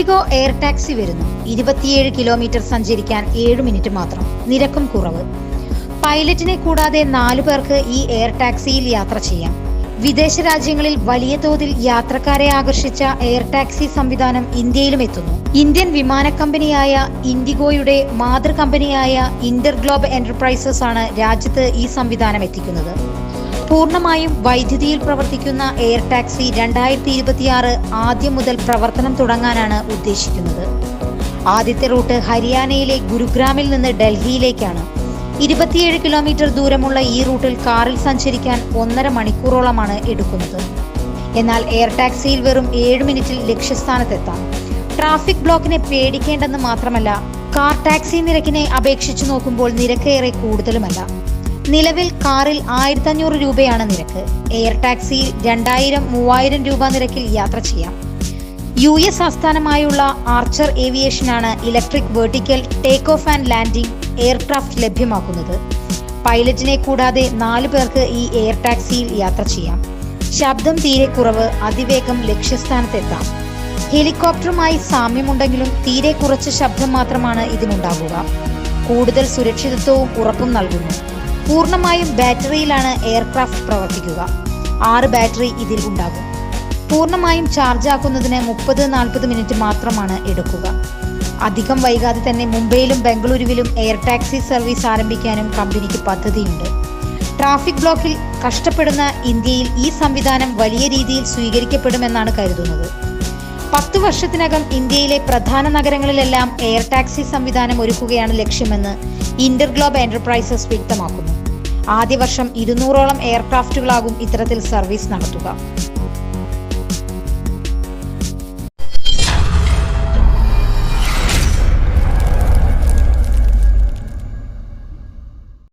IndiGo air taxi വരുന്നു. ഇരുപത്തിയേഴ് kilometre സഞ്ചരിക്കാൻ ഏഴ് മിനിറ്റ് മാത്രം. നിരക്കും കുറവ്. പൈലറ്റിനെ കൂടാതെ നാലു പേർക്ക് ഈ എയർ ടാക്സിയിൽ യാത്ര ചെയ്യാം. വിദേശ രാജ്യങ്ങളിൽ വലിയ തോതിൽ യാത്രക്കാരെ ആകർഷിച്ച എയർ ടാക്സി സംവിധാനം ഇന്ത്യയിലും എത്തുന്നു. ഇന്ത്യൻ വിമാന കമ്പനിയായ ഇൻഡിഗോയുടെ മാതൃ കമ്പനിയായ ഇന്റർ ഗ്ലോബ് എന്റർപ്രൈസസ് ആണ് രാജ്യത്ത് ഈ സംവിധാനം എത്തിക്കുന്നത്. പൂർണമായും വൈദ്യുതിയിൽ പ്രവർത്തിക്കുന്ന എയർ ടാക്സി രണ്ടായിരത്തി ഇരുപത്തിയാറ് ആദ്യം മുതൽ പ്രവർത്തനം തുടങ്ങാനാണ് ഉദ്ദേശിക്കുന്നത്. ആദ്യത്തെ റൂട്ട് ഹരിയാനയിലെ ഗുരുഗ്രാമിൽ നിന്ന് ഡൽഹിയിലേക്കാണ്. ഇരുപത്തിയേഴ് കിലോമീറ്റർ ദൂരമുള്ള ഈ റൂട്ടിൽ കാറിൽ സഞ്ചരിക്കാൻ ഒന്നര മണിക്കൂറോളമാണ് എടുക്കുന്നത്. എന്നാൽ എയർ ടാക്സിയിൽ വെറും ഏഴ് മിനിറ്റിൽ ലക്ഷ്യസ്ഥാനത്തെത്താം. ട്രാഫിക് ബ്ലോക്കിനെ പേടിക്കേണ്ടെന്ന് മാത്രമല്ല കാർ ടാക്സി നിരക്കിനെ അപേക്ഷിച്ചു നോക്കുമ്പോൾ നിരക്കേറെ കൂടുതലുമല്ല. നിലവിൽ കാറിൽ ആയിരത്തഞ്ഞൂറ് രൂപയാണ് നിരക്ക്. എയർ ടാക്സിയിൽ രണ്ടായിരം മൂവായിരം രൂപ നിരക്കിൽ യാത്ര ചെയ്യാം. യു എസ് ആസ്ഥാനമായുള്ള Archer ഏവിയേഷനാണ് electric vertical take off and landing aircraft ലഭ്യമാക്കുന്നത്. പൈലറ്റിനെ കൂടാതെ നാലു പേർക്ക് ഈ എയർ ടാക്സിയിൽ യാത്ര ചെയ്യാം. ശബ്ദം തീരെ കുറവ് അതിവേഗം ലക്ഷ്യസ്ഥാനത്തെത്താം. ഹെലികോപ്റ്ററുമായി സാമ്യമുണ്ടെങ്കിലും തീരെ കുറച്ച് ശബ്ദം മാത്രമാണ് ഇതിനുണ്ടാകുക കൂടുതൽ സുരക്ഷിതത്വവും ഉറപ്പും നൽകുന്നു. പൂർണമായും ബാറ്ററിയിലാണ് എയർക്രാഫ്റ്റ് പ്രവർത്തിക്കുക. ആറ് ബാറ്ററി ഇതിൽ ഉണ്ടാകും. പൂർണമായും ചാർജ് ആക്കുന്നതിന് മുപ്പത് നാൽപ്പത് മിനിറ്റ് മാത്രമാണ് എടുക്കുക. അധികം വൈകാതെ തന്നെ മുംബൈയിലും ബംഗളൂരുവിലും എയർ ടാക്സി സർവീസ് ആരംഭിക്കാനും കമ്പനിക്ക് പദ്ധതിയുണ്ട്. ട്രാഫിക് ബ്ലോക്കിൽ കഷ്ടപ്പെടുന്ന ഇന്ത്യയിൽ ഈ സംവിധാനം വലിയ രീതിയിൽ സ്വീകരിക്കപ്പെടുമെന്നാണ് കരുതുന്നത്. പത്ത് വർഷത്തിനകം ഇന്ത്യയിലെ പ്രധാന നഗരങ്ങളിലെല്ലാം എയർ ടാക്സി സംവിധാനം ഒരുക്കുകയാണ് ലക്ഷ്യമെന്ന് ഇന്റർഗ്ലോബ് എന്റർപ്രൈസസ് വ്യക്തമാക്കുന്നു. ആദ്യ വർഷം ഇരുന്നൂറോളം എയർക്രാഫ്റ്റുകളാകും ഇത്തരത്തിൽ സർവീസ് നടത്തുക.